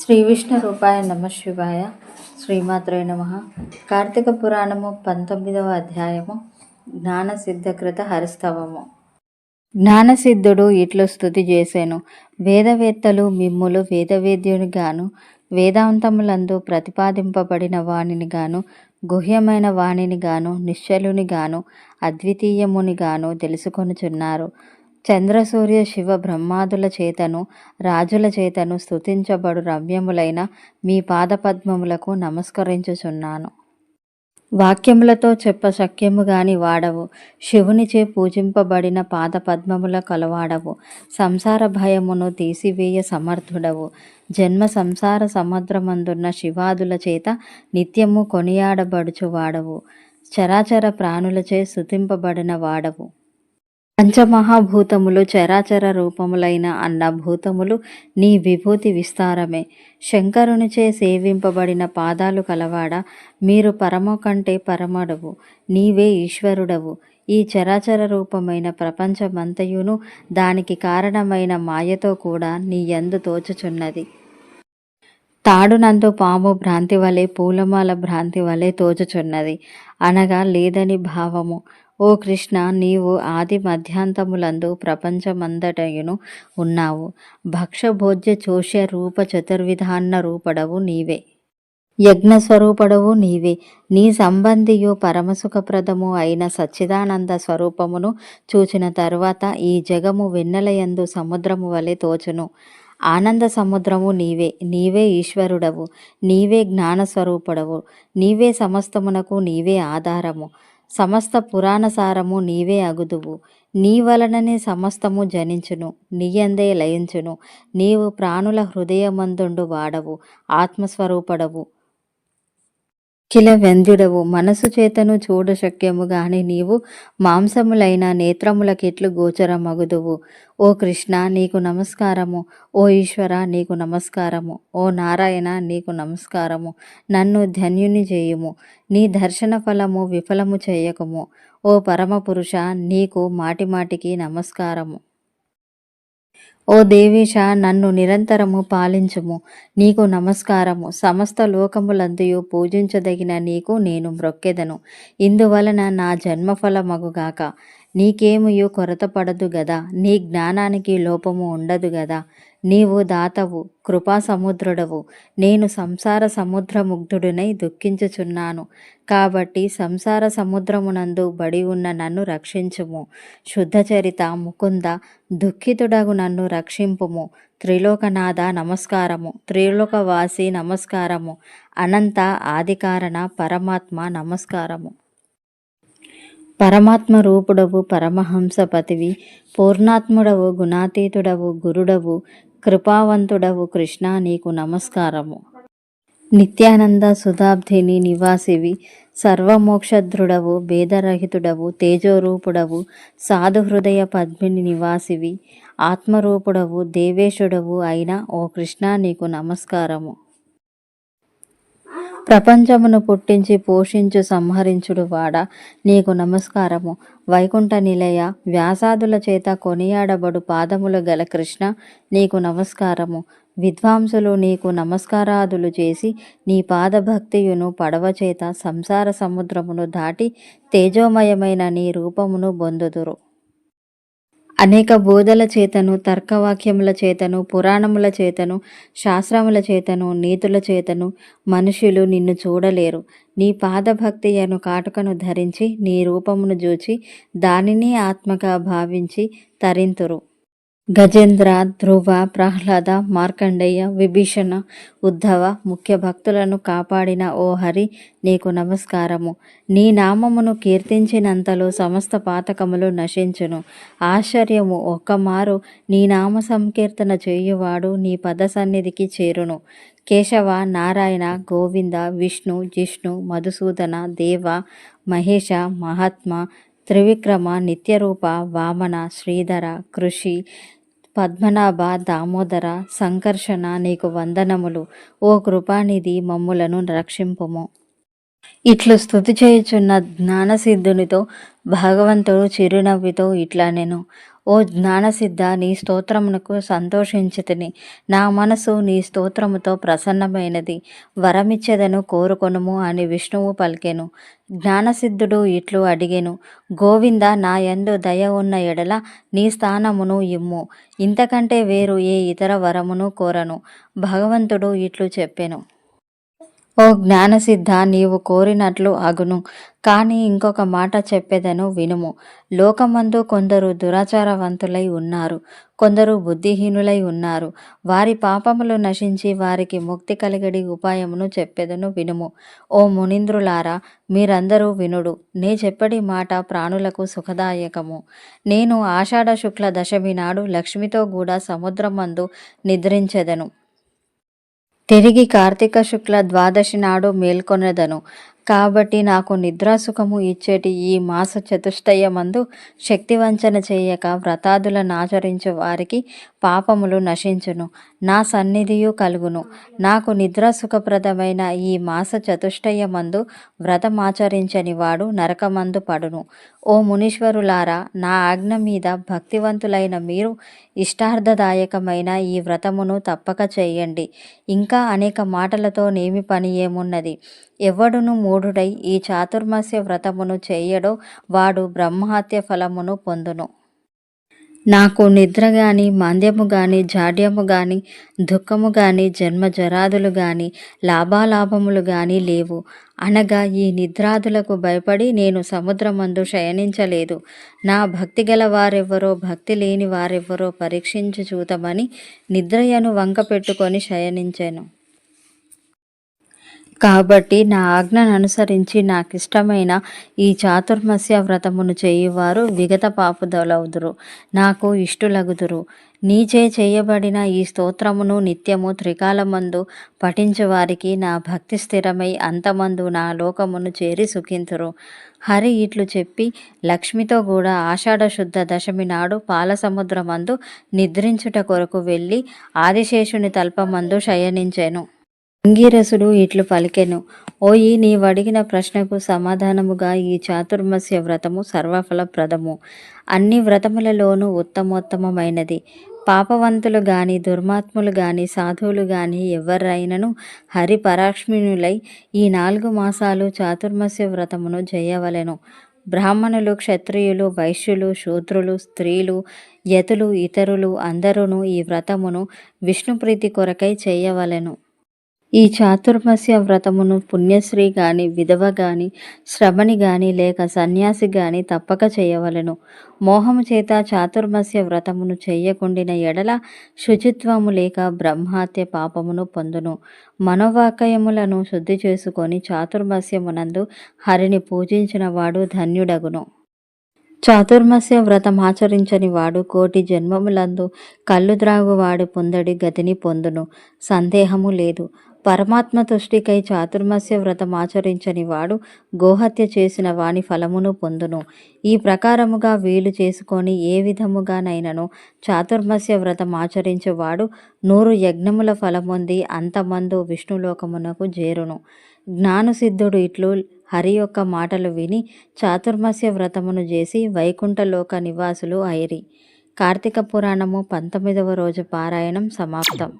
శ్రీ విష్ణు రూపాయ నమ శివాయ శ్రీమాత్రే నమ. కార్తీక పురాణము పంతొమ్మిదవ అధ్యాయము జ్ఞానసిద్ధకృత హరిస్తవము. జ్ఞానసిద్ధుడు ఇట్లు స్థుతి చేశాను వేదవేత్తలు మిమ్ములు వేదవేద్యుని గాను వేదాంతములందు ప్రతిపాదింపబడిన వాణిని గాను గుహ్యమైన వాణిని గాను నిశ్చలుని గాను అద్వితీయముని గాను తెలుసుకొనుచున్నారు. చంద్రసూర్య శివ బ్రహ్మాదుల చేతను రాజుల చేతను స్థుతించబడు రవ్యములైన మీ పాదపద్మములకు నమస్కరించుచున్నాను. వాక్యములతో చెప్ప శక్యము గాని వాడవు. శివునిచే పూజింపబడిన పాదపద్మముల కలవాడవు. సంసార భయమును తీసివేయ సమర్థుడవు. జన్మ సంసార సముద్రమందున్న శివాదుల చేత నిత్యము కొనియాడబడుచు వాడవు చరాచర ప్రాణులచే శుతింపబడిన వాడవు. పంచమహాభూతములు చరాచర రూపములైన అన్న భూతములు నీ విభూతి విస్తారమే. శంకరునిచే సేవింపబడిన పాదాలు కలవాడ మీరు పరమ కంటే పరమడవు. నీవే ఈశ్వరుడవు. ఈ చరాచర రూపమైన ప్రపంచమంతయును దానికి కారణమైన మాయతో కూడా నీ యందు తోచుచున్నది. తాడునందు పాము భ్రాంతి వలె పూలమాల భ్రాంతి వలె తోచుచున్నది. అనగా లేదని భావము. ఓ కృష్ణ నీవు ఆది మధ్యాంతములందు ప్రపంచమందటయును ఉన్నావు. భక్షభోజ్య చోష్య రూప చతుర్విధాన్న రూపడవు నీవే. యజ్ఞ స్వరూపడవు నీవే. నీ సంబంధియు పరమసుఖప్రదము అయిన సచ్చిదానంద స్వరూపమును చూచిన తరువాత ఈ జగము వెన్నెలయందు సముద్రము వలె తోచును. ఆనంద సముద్రము నీవే నీవే ఈశ్వరుడవు నీవే జ్ఞానస్వరూపుడవు నీవే సమస్తమునకు నీవే ఆధారము. సమస్త పురాణసారము నీవే అగుదువు. నీ వలననే సమస్తము జనించును నీయందే లయించును. నీవు ప్రాణుల హృదయమందుండు వాడవు ఆత్మస్వరూపడవు. కిల వెంద్యుడవు మనసు చేతను చూడ శక్యము గాని నీవు మాంసములైన నేత్రములకెట్లు గోచరమగుదువు. ఓ కృష్ణ నీకు నమస్కారము. ఓ ఈశ్వర నీకు నమస్కారము. ఓ నారాయణ నీకు నమస్కారము. నన్ను ధన్యుని చేయుము. నీ దర్శన ఫలము విఫలము చేయకము. ఓ పరమపురుష నీకు మాటిమాటికి నమస్కారము. ఓ దేవేశ నన్ను నిరంతరము పాలించుము. నీకు నమస్కారము. సమస్త లోకములందయు పూజించదగిన నీకు నేను మ్రొక్కెదను. ఇందువలన నా జన్మఫలమగుగాక. నీకేమయు కొరత పడదు గదా నీ జ్ఞానానికి లోపము ఉండదు గదా. నీవు దాతవు కృపా సముద్రుడవు. నేను సంసార సముద్రముగ్ధుడునై దుఃఖించుచున్నాను. కాబట్టి సంసార సముద్రమునందు బడి ఉన్న నన్ను రక్షించుము. శుద్ధచరిత ముకుంద దుఃఖితుడగు నన్ను రక్షింపుము. త్రిలోకనాథ నమస్కారము. త్రిలోకవాసి నమస్కారము. అనంత ఆదికారణ పరమాత్మ నమస్కారము. పరమాత్మ రూపుడవు పరమహంసపతివి పూర్ణాత్ముడవు గుణాతీతుడవు గురుడవు కృపావంతుడవు కృష్ణ నీకు నమస్కారము. నిత్యానంద సుధాబ్ధిని నివాసివి సర్వమోక్షద్రుడవు భేదరహితుడవు తేజోరూపుడవు సాధుహృదయ పద్మిని నివాసివి ఆత్మరూపుడవు దేవేశుడవు అయిన ఓ కృష్ణ నీకు నమస్కారము. ప్రపంచమును పుట్టించి పోషించు సంహరించుడు వాడ. నీకు నమస్కారము. వైకుంఠ నిలయ వ్యాసాదుల చేత కొనియాడబడు పాదములు గల కృష్ణ నీకు నమస్కారము. విద్వాంసులు నీకు నమస్కారాదులు చేసి నీ పాదభక్తియును పడవ చేత సంసార సముద్రమును దాటి తేజోమయమైన నీ రూపమును బొందుదురు. అనేక బోధల చేతను తర్కవాక్యముల చేతను పురాణముల చేతను శాస్త్రముల చేతను నీతుల చేతను మనుషులు నిన్ను చూడలేరు. నీ పాదభక్తి అను కాటుకను ధరించి నీ రూపమును చూచి దానిని ఆత్మగా భావించి తరింతురు. గజేంద్ర ధ్రువ ప్రహ్లాద మార్కండేయ విభీషణ ఉద్ధవ ముఖ్య భక్తులను కాపాడిన ఓ హరి నీకు నమస్కారము. నీ నామమును కీర్తించినంతలో సమస్త పాతకములు నశించును. ఆశ్చర్యము ఒక్కమారు నీ నామ సంకీర్తన చేయువాడు నీ పద సన్నిధికి చేరును. కేశవ నారాయణ గోవింద విష్ణు జిష్ణు మధుసూదన దేవ మహేష మహాత్మ త్రివిక్రమ నిత్యరూప వామన శ్రీధర కృషి పద్మనాభ దామోదర సంకర్షణ నీకు వందనములు. ఓ కృపానిధి మమ్ములను రక్షింపుము. ఇట్లు స్థుతి చేయుచున్న జ్ఞానసిద్ధునితో భగవంతుడు చిరునవ్వుతో ఇట్లా నేను. ఓ జ్ఞానసిద్ధ నీ స్తోత్రమునకు సంతోషించితిని. నా మనసు నీ స్తోత్రముతో ప్రసన్నమైనది. వరమిచ్చేదను కోరుకొనుము అని విష్ణువు పలికెను. జ్ఞానసిద్ధుడు ఇట్లు అడిగెను. గోవింద నా యందు దయ ఉన్న ఎడల నీ స్థానమును ఇమ్ము. ఇంతకంటే వేరు ఏ ఇతర వరమును కోరను? భగవంతుడు ఇట్లు చెప్పెను. ఓ జ్ఞానసిద్ధ నీవు కోరినట్లు అగును. కానీ ఇంకొక మాట చెప్పేదను వినుము. లోకమందు కొందరు దురాచారవంతులై ఉన్నారు. కొందరు బుద్ధిహీనులై ఉన్నారు. వారి పాపములు నశించి వారికి ముక్తి కలిగడి ఉపాయమును చెప్పేదను వినుము. ఓ మునింద్రులారా మీరందరూ వినుడు. నే చెప్పడి మాట ప్రాణులకు సుఖదాయకము. నేను ఆషాఢ శుక్ల దశమి నాడు లక్ష్మితో కూడా సముద్రమందు నిద్రించెదను. తిరిగి కార్తీక శుక్ల ద్వాదశి నాడు మేల్కొనెదను. కాబట్టి నాకు నిద్రాసుఖము ఇచ్చేటి ఈ మాస చతుష్టయమందు శక్తివంచన చేయక వ్రతాదులను ఆచరించు వారికి పాపములు నశించును. నా సన్నిధియు కలుగును. నాకు నిద్ర సుఖప్రదమైన ఈ మాస చతుష్టయమందు వ్రతమాచరించని వాడు నరకమందు పడును. ఓ మునీశ్వరులారా నా ఆజ్ఞ మీద భక్తివంతులైన మీరు ఇష్టార్థదాయకమైన ఈ వ్రతమును తప్పక చేయండి. ఇంకా అనేక మాటలతో నేమి పని ఏమున్నది? ఎవడును మూఢుడై ఈ చాతుర్మాస్య వ్రతమును చేయడో వాడు బ్రహ్మహత్య ఫలమును పొందును. నాకు నిద్ర గాని మాంద్యము గాని జాడ్యము గాని దుఃఖము గాని జన్మ జరాదులు గాని లాభాలాభములు గాని లేవు. అనగా ఈ నిద్రాదులకు భయపడి నేను సముద్రమందు శయనించలేదు. నా భక్తి గల వారెవ్వరో భక్తి లేని వారెవ్వరో పరీక్షించి చూతమని నిద్రయను వంక పెట్టుకొని శయనించాను. కాబట్టి నా ఆజ్ఞను అనుసరించి నాకు ఇష్టమైన ఈ చాతుర్మస్య వ్రతమును చేయువారు విగత పాపుదలవుదురు నాకు ఇష్టులగుదురు. నీచే చేయబడిన ఈ స్తోత్రమును నిత్యము త్రికాలమందు పఠించు వారికి నా భక్తి స్థిరమై అంతమందు నా లోకమును చేరి సుఖింతురు. హరి ఇట్లు చెప్పి లక్ష్మితో కూడా ఆషాఢ శుద్ధ దశమి నాడు పాలసముద్రమందు నిద్రించుట కొరకు వెళ్ళి ఆదిశేషుని తల్పమందు శయనించెను. అంగీరసుడు ఇట్లు పలికెను. ఓయి నీవడిగిన ప్రశ్నకు సమాధానముగా ఈ చాతుర్మస్య వ్రతము సర్వఫలప్రదము. అన్ని వ్రతములలోనూ ఉత్తమోత్తమమైనది. పాపవంతులు గాని దుర్మాత్ములు గాని సాధువులు గాని ఎవరైనను హరి పరాక్ష్మిణులై ఈ నాలుగు మాసాలు చాతుర్మస్య వ్రతమును చేయవలెను బ్రాహ్మణులు క్షత్రియులు వైశ్యులు శూద్రులు స్త్రీలు యతులు ఇతరులు అందరూ ఈ వ్రతమును విష్ణుప్రీతి కొరకై చేయవలెను. ఈ చాతుర్మస్య వ్రతమును పుణ్యశ్రీ గాని విధవ గాని శ్రమణి గాని లేక సన్యాసి గాని తప్పక చేయవలెను. మోహము చేత చాతుర్మస్య వ్రతమును చేయకుండిన ఎడల శుచిత్వము లేక బ్రహ్మాత్య పాపమును పొందును. మనోవాకయములను శుద్ధి చేసుకొని చాతుర్మస్యమునందు హరిని పూజించిన వాడు ధన్యుడగును. చాతుర్మస్య వ్రతం ఆచరించని వాడు కోటి జన్మములందు కళ్ళు ద్రాగువాడు పొందడి గతిని పొందును. సందేహము లేదు. పరమాత్మ తుష్టికై చాతుర్మస్య వ్రతం ఆచరించని వాడు గోహత్య చేసిన వాని ఫలమును పొందును. ఈ ప్రకారముగా వీలు చేసుకొని ఏ విధముగానైనను చాతుర్మస్య వ్రతం ఆచరించేవాడు నూరు యజ్ఞముల ఫలమొంది అంతమందు విష్ణులోకమునకు చేరును. జ్ఞానసిద్ధుడు ఇట్లు హరి యొక్క మాటలు విని చాతుర్మస్య వ్రతమును చేసి వైకుంఠలోక నివాసులు ఐరి కార్తీక పురాణము పంతొమ్మిదవ రోజు పారాయణం సమాప్తం.